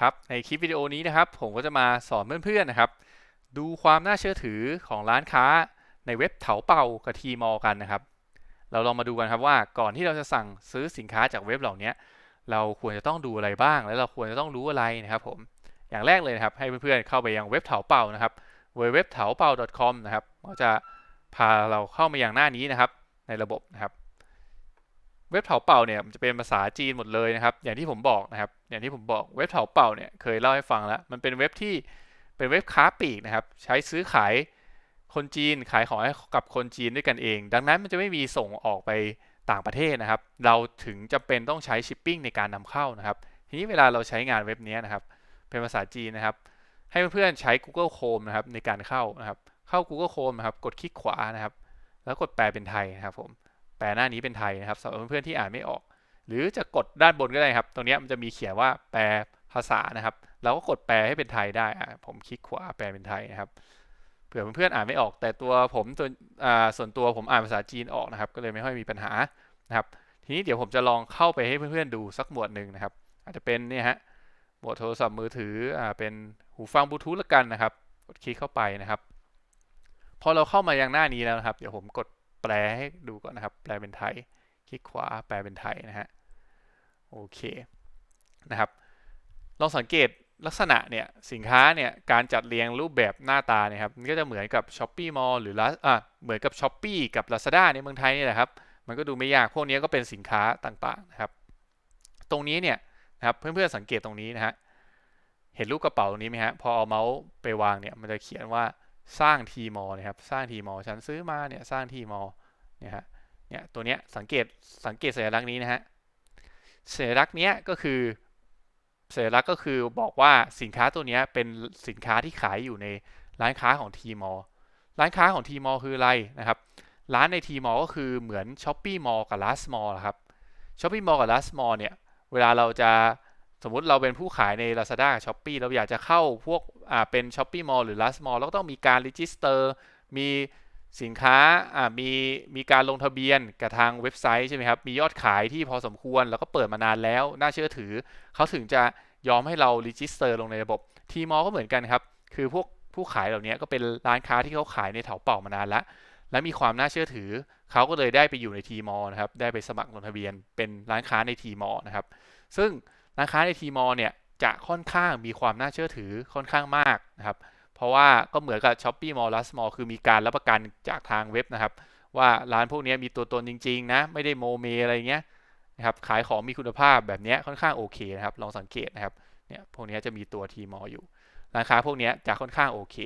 ครับในคลิปวิดีโอนี้นะครับ ผมก็จะมาสอนเพื่อนๆนะครับ ดูความน่าเชื่อถือของร้านค้าในเว็บเถาเป่ากับทีมอกันนะครับ เราลองมาดูกันครับว่าก่อนที่เราจะสั่งซื้อสินค้าจากเว็บเหล่านี้เราควรจะต้องดูอะไรบ้าง แล้วเราควรจะต้องรู้อะไรนะครับ ผมอย่างแรกเลยนะครับ ให้เพื่อนๆเข้าไปยังเว็บเถาเป่านะครับ w w w เถาเป่า .com นะครับก็จะพาเราเข้ามาอย่างหน้านี้นะครับ ในระบบนะครับ เว็บเถาเป่าเนี่ยมันจะเป็นภาษาจีนหมดเลยนะครับ อย่างที่ผมบอกนะครับ อย่างที่ผมบอกเว็บเถาเป่าเนี่ยเคยเล่าให้ฟังแล้ว มันเป็นเว็บที่เป็นเว็บค้าปลีกนะครับ ใช้ซื้อขายคนจีนขายของให้กับคนจีนด้วยกันเอง ดังนั้นมันจะไม่มีส่งออกไปต่างประเทศนะครับ เราถึงจะเป็นต้องใช้ชิปปิ้งในการนำเข้านะครับ ทีนี้เวลาเราใช้งานเว็บนี้นะครับ เป็นภาษาจีนนะครับ ให้เพื่อนๆใช้ Google Chrome นะครับในการเข้านะครับ เข้า Google Chrome นะครับ กดคลิกขวานะครับ แล้วกดแปลเป็นไทยนะครับผม แปลหน้านี้เป็นไทยนะครับสำหรับเพื่อนๆที่อ่านไม่ออก หรือจะกดด้านบนก็ได้ครับ ตรงนี้มันจะมีเขียนว่าแปลภาษานะครับ เราก็กดแปลให้เป็นไทยได้ผมคลิกขวาแปลเป็นไทยนะครับเผื่อเพื่อนๆอ่านไม่ออก แต่ตัวผมตัวส่วนตัวผมอ่านภาษาจีนออกนะครับ ก็เลยไม่ค่อยมีปัญหานะครับ ทีนี้เดี๋ยวผมจะลองเข้าไปให้เพื่อนๆดูสักหมวดหนึ่งนะครับ อาจจะเป็นเนี่ยฮะหมวดโทรศัพท์มือถืออ่าเป็นหูฟังบลูทูธละกันนะครับ กดคลิกเข้าไปนะครับ พอเราเข้ามายังหน้านี้แล้วนะครับ เดี๋ยวผมกด แปลให้ดูก่อนนะครับ แปลเป็นไทย คลิกขวาแปลเป็นไทยนะฮะ โอเค นะครับ ลองสังเกตลักษณะเนี่ย สินค้าเนี่ย การจัดเรียงรูปแบบหน้าตาเนี่ยครับ มันก็จะเหมือนกับ s h อ p e e Mall หรืออ่าเหมือนกับ s h อ p e e กับ Lazada ในเมืองไทยนี่แหละครับ มันก็ดูไม่ยาก พวกนี้ก็เป็นสินค้าต่างๆนะครับ ตรงนี้เนี่ยนะครับเพื่อนๆสังเกตตรงนี้นะฮะ เห็นรูปกระเป๋าตรงนี้ไหมฮะ พอเอาเมาส์ไปวางเนี่ย มันจะเขียนว่า สร้างทีมอนะครับ สร้างทีมอฉันซื้อมาเนี่ย สร้างทีมอเนี่ยฮะ เนี่ย ตัวเนี้ย สังเกต สังเกตสัญลักษณ์นี้นะฮะ สัญลักษณ์เนี้ยก็คือ สัญลักษณ์ก็คือบอกว่าสินค้าตัวเนี้ยเป็นสินค้าที่ขายอยู่ในร้านค้าของทีมอร้านค้าของทีมอคืออะไรนะครับ ร้านในทีมอก็คือเหมือน s h อ p e e Mall กับ Last Mall ครับ s h อ p e e Mall กับ Last Mall เนี่ย เวลาเราจะ สมมติเราเป็นผู้ขายใน Lazada กับ Shopee เราอยากจะเข้าพวกอ่าเป็น Shopee Mall หรือ Last Mall เราก็ต้องมีการ register มีสินค้าอ่ามีมีการลงทะเบียนกับทางเว็บไซต์ใช่ไหมครับ มียอดขายที่พอสมควร แล้วก็เปิดมานานแล้ว น่าเชื่อถือ เขาถึงจะยอมให้เรา register ลงในระบบ ทีมอก็เหมือนกันครับ คือพวกผู้ขายเหล่านี้ก็เป็นร้านค้าที่เขาขายในเถาเป่ามานานแล้วและมีความน่าเชื่อถือ เขาก็เลยได้ไปอยู่ในทีมอนะครับ ได้ไปสมัครลงทะเบียนเป็นร้านค้าในทีมอนะครับ ซึ่ง ร้านค้าในทีมอลเนี่ยจะค่อนข้างมีความน่าเชื่อถือค่อนข้างมากนะครับ เพราะว่าก็เหมือนกับ s h อ p e e Mall Last Mall คือมีการรับประกันจากทางเว็บนะครับ ว่าร้านพวกนี้มีตัวตนจริง ๆ นะ ไม่ได้โมเมอะไรเงี้ยนะครับขายของมีคุณภาพแบบนี้ค่อนข้างโอเคนะครับ ลองสังเกตนะครับเนี่ยพวกนี้จะมีตัวทีมออยู่ร้านค้าพวกนี้จะค่อนข้างโอเค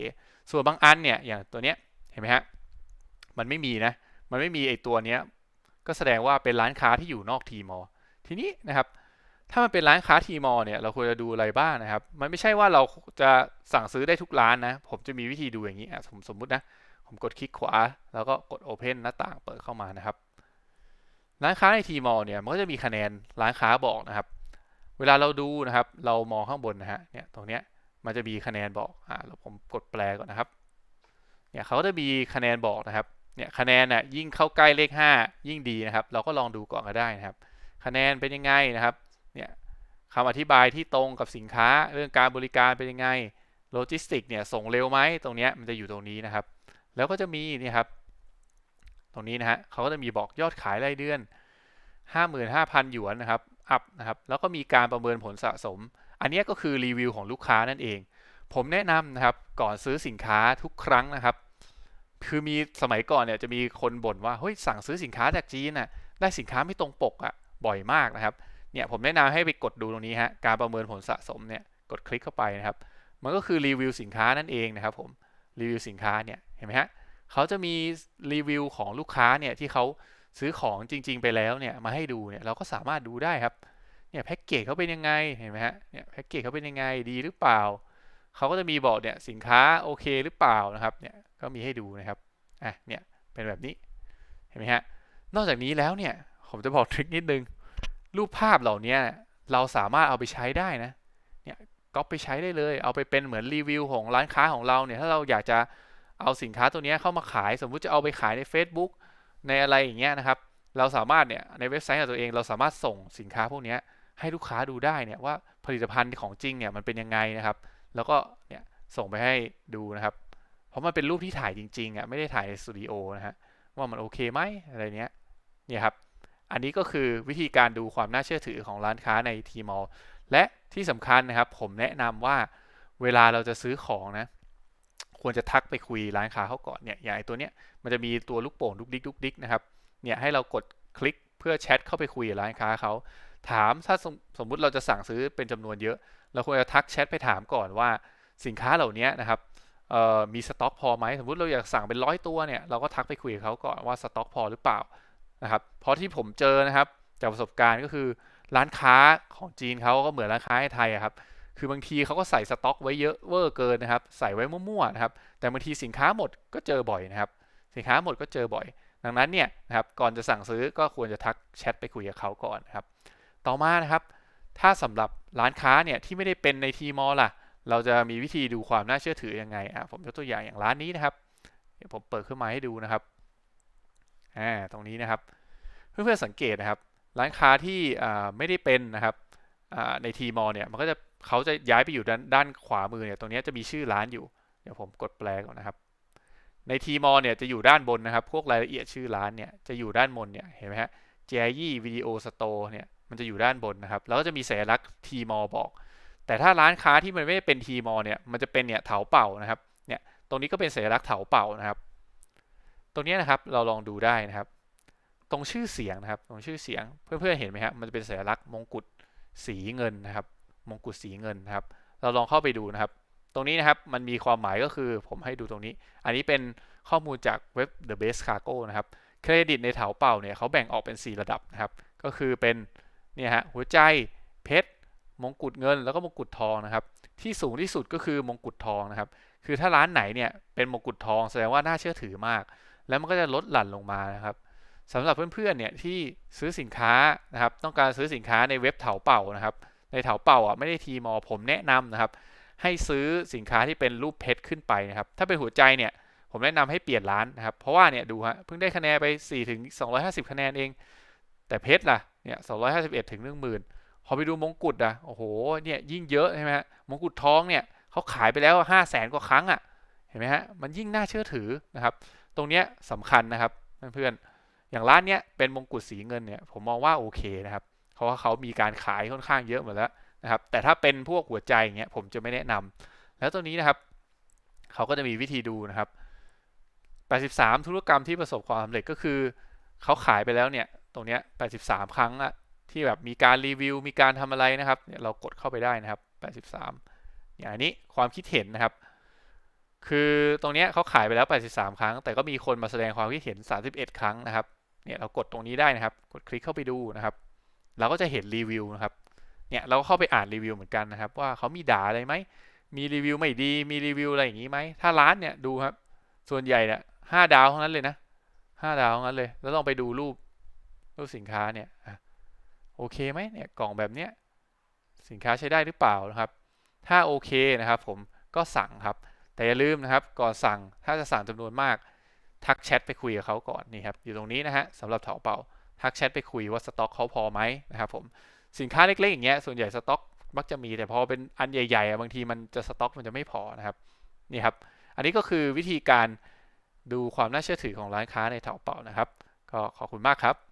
ส่วนบางอันเนี่ยอย่างตัวเนี้ยเห็นไหมฮะมันไม่มีนะมันไม่มีไอตัวเนี้ยก็แสดงว่าเป็นร้านค้าที่อยู่นอกทีมอทีนี้นะครับ ถ้ามันเป็นร้านค้าทีมอเนี่ยเราควรจะดูอะไรบ้างนะครับ มันไม่ใช่ว่าเราจะสั่งซื้อได้ทุกร้านนะ ผมจะมีวิธีดูอย่างนี้อะผมสมมุตินะ ผมกดคลิกขวา แล้วก็กด Open หน้าต่างเปิดเข้ามานะครับ ร้านค้าในทีมอเนี่ยมันก็จะมีคะแนนร้านค้าบอกนะครับ เวลาเราดูนะครับ เรามองข้างบนนะฮะเนี่ยตรงเนี้ยมันจะมีคะแนนบอกอ่าเราผมกดแปลก่อนนะครับเนี่ยเขาจะมีคะแนนบอกนะครับเนี่ยคะแนนน่ะยิ่งเข้าใกล้เลข 5 ยิ่งดีนะครับ เราก็ลองดูก่อนก็ได้นะครับ คะแนนเป็นยังไงนะครับ เนี่ยคำอธิบายที่ตรงกับสินค้าเรื่องการบริการเป็นยังไงโลจิสติกเนี่ยส่งเร็วไหมตรงนี้มันจะอยู่ตรงนี้นะครับ แล้วก็จะมีนี่ครับ ตรงนี้นะฮะเขาก็จะมีบอกยอดขายรายเดือน 55,000 หยวนนะครับอัพนะครับแล้วก็มีการประเมินผลสะสม อันนี้ก็คือรีวิวของลูกค้านั่นเอง ผมแนะนำนะครับก่อนซื้อสินค้าทุกครั้งนะครับ คือมีสมัยก่อนเนี่ยจะมีคนบ่นว่าเฮ้ยสั่งซื้อสินค้าจากจีนน่ะได้สินค้าไม่ตรงปกอะ่ะบ่อยมากนะครับ เนี่ยผมแนะนำให้ไปกดดูตรงนี้ฮะการประเมินผลสะสมเนี่ยกดคลิกเข้าไปนะครับ มันก็คือรีวิวสินค้านั่นเองนะครับผมรีวิวสินค้าเนี่ยเห็นไหมฮะเขาจะมีรีวิวของลูกค้าเนี่ยที่เขาซื้อของจริง ๆ ไปแล้วเนี่ยมาให้ดูเนี่ยเราก็สามารถดูได้ครับเนี่ยแพ็กเกจเขาเป็นยังไงเห็นไหมฮะเนี่ยแพ็กเกจเขาเป็นยังไงดีหรือเปล่าเขาก็จะมีบอกเนี่ยสินค้าโอเคหรือเปล่านะครับเนี่ยก็มีให้ดูนะครับอะเนี่ยเป็นแบบนี้เห็นไหมฮะนอกจากนี้แล้วเนี่ยผมจะบอกทริคนิดนึง รูปภาพเหล่านี้เราสามารถเอาไปใช้ได้นะเนี่ยก็ไปใช้ได้เลย เอาไปเป็นเหมือนรีวิวของร้านค้าของเราเนี่ยถ้าเราอยากจะเอาสินค้าตัวนี้เข้ามาขาย สมมุติจะเอาไปขายใน Facebook ในอะไรอย่างเงี้ยนะครับ เราสามารถเนี่ยในเว็บไซต์ของตัวเอง เราสามารถส่งสินค้าพวกนี้ให้ลูกค้าดูได้เนี่ยว่าผลิตภัณฑ์ของจริงเนี่ยมันเป็นยังไงนะครับ แล้วก็เนี่ยส่งไปให้ดูนะครับ เพราะมันเป็นรูปที่ถ่ายจริงๆอะไม่ได้ถ่ายในสตูดิโอนะฮะว่ามันโอเคไหมอะไรเนี้ยเนี่ยครับ อันนี้ก็คือวิธีการดูความน่าเชื่อถือของร้านค้าในทีมอลและที่สำคัญนะครับ ผมแนะนำว่าเวลาเราจะซื้อของนะ ควรจะทักไปคุยร้านค้าเขาก่อนเนี่ยอย่างไอตัวเนี้ยมันจะมีตัวลูกโป่งดุกดิกดุกดิกนะครับเนี่ยให้เรากดคลิกเพื่อแชทเข้าไปคุยกับร้านค้าเขาถามถ้าสมสมมุติเราจะสั่งซื้อเป็นจำนวนเยอะ เราควรจะทักแชทไปถามก่อนว่าสินค้าเหล่านี้นะครับมีสต็อกพอไหมสมมุติเราอยากสั่งเป็นร้อยตัวเนี่ยเราก็ทักไปคุยกับเขาก่อนว่าสต็อกพอหรือเปล่า นะครับเพราะที่ผมเจอนะครับจากประสบการณ์ก็คือร้านค้าของจีนเขาก็เหมือนร้านค้าในไทยครับ คือบางทีเขาก็ใส่สต็อกไว้เยอะเวอร์เกินนะครับ ใส่ไว้มั่วๆนะครับ แต่บางทีสินค้าหมดก็เจอบ่อยนะครับ สินค้าหมดก็เจอบ่อย ดังนั้นเนี่ยนะครับ ก่อนจะสั่งซื้อก็ควรจะทักแชทไปคุยกับเขาก่อนนะครับ ต่อมานะครับ ถ้าสำหรับร้านค้าเนี่ยที่ไม่ได้เป็นในทีมอลล่ะ เราจะมีวิธีดูความน่าเชื่อถือยังไงอะผมยกตัวอย่างอย่างร้านนี้นะครับเดี๋ยวผมเปิดขึ้นมาให้ดูนะครับ อ่าตรงนี้นะครับ เพื่อนๆสังเกตนะครับ ร้านค้าที่ไม่ได้เป็นนะครับในทีมอลเนี่ยมันก็จะเขาจะย้ายไปอยู่ด้านด้านขวามือเนี่ยตรงนี้จะมีชื่อร้านอยู่ เดี๋ยวผมกดแปลก่อนนะครับ ในทีมอลเนี่ยจะอยู่ด้านบนนะครับ พวกรายละเอียดชื่อร้านเนี่ยจะอยู่ด้านบนเนี่ยเห็นไหมฮะ j i วิดีโอสโตร์เนี่ยมันจะอยู่ด้านบนนะครับ แล้วก็จะมีสัญลักษณ์ทีมอลบอก แต่ถ้าร้านค้าที่มันไม่ได้เป็นทีมอลเนี่ยมันจะเป็นเนี่ยเถาเป่านะครับเนี่ยตรงนี้ก็เป็นสัญลักษณ์เถาเป่านะครับ ตรงนี้นะครับเราลองดูได้นะครับ ตรงชื่อเสียงนะครับ ตรงชื่อเสียงเพื่อนๆเห็นไหมครับมันจะเป็นสัญลักษณ์มงกุฎสีเงินนะครับ มงกุฎสีเงินนะครับ เราลองเข้าไปดูนะครับ ตรงนี้นะครับมันมีความหมายก็คือผมให้ดูตรงนี้ อันนี้เป็นข้อมูลจากเว็บ The Best Cargo นะครับเครดิตในเถาเป่าเนี่ยเขาแบ่งออกเป็น 4 ระดับนะครับ ก็คือเป็นเนี่ยฮะหัวใจเพชรมงกุฎเงิน แล้วก็มงกุฎทองนะครับ ที่สูงที่สุดก็คือมงกุฎทองนะครับ คือถ้าร้านไหนเนี่ยเป็นมงกุฎทองแสดงว่าน่าเชื่อถือมาก แล้วมันก็จะลดหลั่นลงมานะครับสำหรับเพื่อนๆเนี่ยที่ซื้อสินค้านะครับ ต้องการซื้อสินค้าในเว็บเถาเป่านะครับ ในเถาเป่าอะไม่ได้ทีมอผมแนะนำนะครับ ให้ซื้อสินค้าที่เป็นรูปเพชรขึ้นไปนะครับ ถ้าเป็นหัวใจเนี่ยผมแนะนำให้เปลี่ยนร้านนะครับ เพราะว่าเนี่ยดูฮะเพิ่งได้คะแนนไป4ถึง250 คะแนนเอง แต่เพชรล่ะเนี่ย251 ถึง 10,000พอไปดูมงกุฎอะโอ้โหเนี่ยยิ่งเยอะใช่ไหมฮะมงกุฎทองเนี่ยเขาขายไปแล้ว 5 0 0แสนกว่าครั้งอะเห็นไหมฮะมันยิ่งน่าเชื่อถือนะครับ รงเนี้ยสำคัญนะครับเพื่อนๆอย่างร้านเนี้ยเป็นมงกุฎสีเงินเนี่ยผมมองว่าโอเคนะครับ เพราะว่าเขามีการขายค่อนข้างเยอะหมดแล้วนะครับ แต่ถ้าเป็นพวกหัวใจอย่างเงี้ยผมจะไม่แนะนำแล้วตัวนี้นะครับ เขาก็จะมีวิธีดูนะครับ 83 ธุรกรรมที่ประสบความสำเร็จก็คือ เขาขายไปแล้วเนี่ยตรงเนี้ย83 ครั้งอะที่แบบมีการรีวิว มีการทำอะไรนะครับเนี่ยเรากดเข้าไปได้นะครับ 83 อย่างนี้ความคิดเห็นนะครับ คือตรงนี้เขาขายไปแล้ว 83 ครั้ง แต่ก็มีคนมาแสดงความคิดเห็น 31 ครั้งนะครับ เนี่ยเรากดตรงนี้ได้นะครับ กดคลิกเข้าไปดูนะครับ เราก็จะเห็นรีวิวนะครับ เนี่ยเราก็เข้าไปอ่านรีวิวเหมือนกันนะครับ ว่าเขามีด่าอะไรไหม มีรีวิวไม่ดี มีรีวิวอะไรอย่างนี้ไหม ถ้าร้านเนี่ยดูครับ ส่วนใหญ่เนี่ยห้าดาวทั้งนั้นเลยนะห้าดาวทั้งนั้นเลย แล้วลองไปดูรูปรูปสินค้าเนี่ย โอเคไหมเนี่ยกล่องแบบเนี้ย สินค้าใช้ได้หรือเปล่านะครับ ถ้าโอเคนะครับ ผมก็สั่งครับ แต่อย่าลืมนะครับก่อนสั่งถ้าจะสั่งจำนวนมาก ทักแชทไปคุยกับเขาก่อนนี่ครับอยู่ตรงนี้นะฮะสำหรับเถาเป่าทักแชทไปคุยว่าสต็อกเขาพอไหมนะครับผมสินค้าเล็กๆอย่างเงี้ยส่วนใหญ่สต็อกมักจะมีแต่พอเป็นอันใหญ่ๆบางทีมันจะสต็อกมันจะไม่พอนะครับนี่ครับ อันนี้ก็คือวิธีการดูความน่าเชื่อถือของร้านค้าในเถาเป่านะครับ ก็ขอบคุณมากครับ